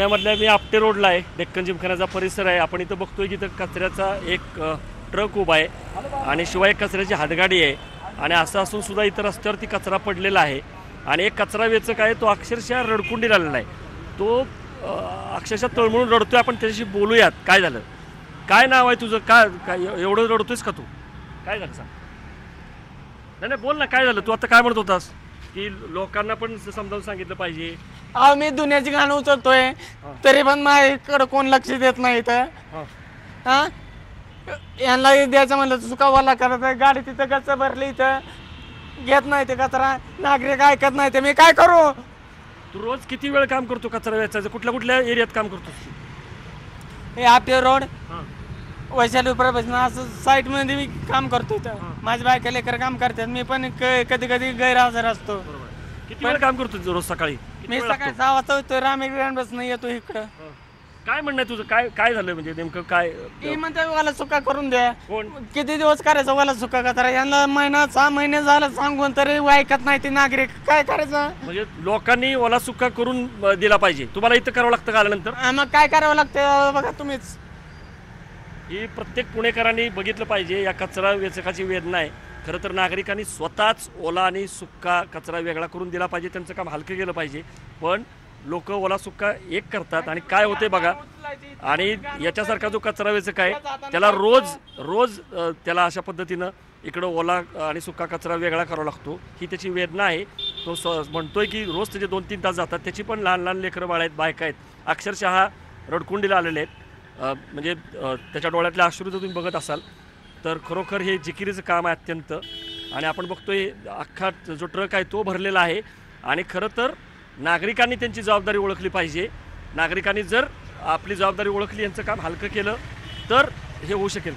पुण्यामधल्या मी आपटे रोडला आहे. डेक्कन जिमखान्याचा परिसर आहे. आपण इथं बघतोय की इथं कचऱ्याचा एक ट्रक उभा आहे आणि शिवाय एक कचऱ्याची हातगाडी आहे आणि असं असून सुद्धा इथं रस्त्यावरती कचरा पडलेला आहे. आणि एक कचरा वेचक आहे तो अक्षरशः रडकुंडी आलेला आहे. तो अक्षरशः तळमळून रडतोय. आपण त्याच्याशी बोलूयात. काय झालं? काय नाव आहे तुझं? काय काय एवढं रडतोयस का तू? काय झालं सांग. नाही नाही बोल ना. काय झालं? तू आता काय म्हणत होतास? की लोकांना पण समजावून सांगितलं पाहिजे. अहो मी दुनियाची गाणं उचलतोय तरी पण माझ्याकडे कोण लक्ष देत नाही इथं. हां. हा? यांना द्यायचं म्हणलं तर चुकावाला करत आहे गाडी तिथं गच्च भरली इथं. घेत नाही ते कचरा नागरिक ऐकत नाही ते. मी काय करू? तू रोज किती वेळ काम करतो कचरा वेचायचं? कुठल्या कुठल्या एरियात काम करतो हे आपले रोड वैशाली प्रभासन असं साईटमध्ये मी काम करतो इथं. माझी बायका लेकर काम करतात. मी पण कधी कधी गैरहजर असतो. किती वेळ काम करतो रोज सकाळी? किती मी वेळ सकाळी? सहा वाजता होतो रामेग्रँड बसन येतो इकडं. हां. काय म्हणणं आहे तुझं? काय काय झालं म्हणजे नेमकं काय? ती म्हणते मला सुका करून द्या. कोण? किती दिवस करायचं मला सुका कचरा यांना महिना सहा महिने झालं सांगून तरी ऐकत नाही ते नागरिक. काय करायचं? म्हणजे लोकांनी ओला सुका करून अ, दिला पाहिजे. तुम्हाला इथं करावं लागतं का आल्यानंतर? आ, मग काय करावं लागतं? बघा तुम्हीच. ही प्रत्येक पुणेकरांनी बघितलं पाहिजे या कचरा वेचकाची वेदना आहे. खरं तर नागरिकांनी स्वतःच ओला आणि सुक्का कचरा वेगळा करून दिला पाहिजे त्यांचं काम हलकं केलं पाहिजे. पण लोक ओला सुक्का एक करतात आणि काय होते बघा आणि याच्यासारखा जो कचरा वेचक आहे त्याला रोज रोज त्याला अशा पद्धतीनं इकडं ओला आणि सुका कचरा वेगळा करावा लागतो. ही त्याची वेदना आहे. तो स म्हणतोय की रोज त्याचे दोन तीन तास जातात. त्याची पण लहान लहान लेकरं बाळ आहेत बायका आहेत. अक्षरशः रडकुंडीला आलेले आहेत. म्हणजे त्याच्या डोळ्यातल्या अश्रू जर तुम्ही बघत असाल तर खरोखर हे जिकिरीचं काम आहे अत्यंत. आणि आपण बघतोय अख्खा जो ट्रक आहे तो भरलेला आहे. आणि खरं तर नागरिकांनी त्यांची जबाबदारी ओळखली पाहिजे. नागरिकांनी जर आपली जबाबदारी ओळखली यांचं काम हलकं केलं तर हे होऊ शकेल.